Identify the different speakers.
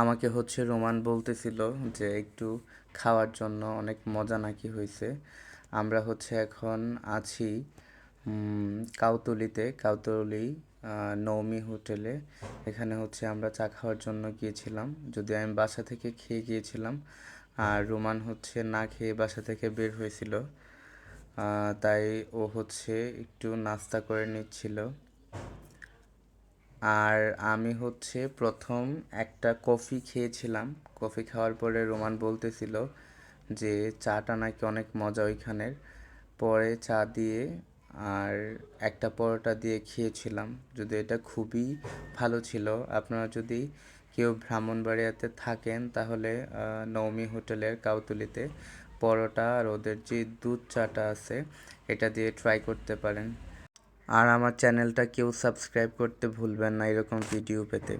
Speaker 1: আমাকে হচ্ছে রোমান বলতেছিল যে একটু খাওয়ার জন্য অনেক মজা নাকি হয়েছে আমরা হচ্ছে এখন আছি কাউতলিতে, কাউতলি নৌমি হোটেলে। এখানে হচ্ছে আমরা চা খাওয়ার জন্য গিয়েছিলাম। যদি আমি বাসা থেকে খেয়ে গিয়েছিলাম, আর রোমান হচ্ছে না খেয়ে বাসা থেকে বের হয়েছিল। তাই ও হচ্ছে একটু নাস্তা করে নিচ্ছিল। আর আমি হচ্ছে প্রথম একটা কফি খেয়েছিলাম। কফি খাওয়ার পরে রোমান বলতেছিল যে চাটা নাকি অনেক মজা ওইখানের। পরে চা দিয়ে আর একটা পরোটা দিয়ে খেয়েছিলাম। যদি এটা খুবই ভালো ছিল। আপনারা যদি কেউ ব্রাহ্মণবাড়িয়াতে থাকেন তাহলে নৌমি হোটেলের কাউতুলিতে পরোটা আর ওদের যে দুধ চাটা আছে, এটা দিয়ে ট্রাই করতে পারেন। আর আমার চ্যানেলটা কেউ সাবস্ক্রাইব করতে ভুলবেন না এরকম ভিডিও পেতে।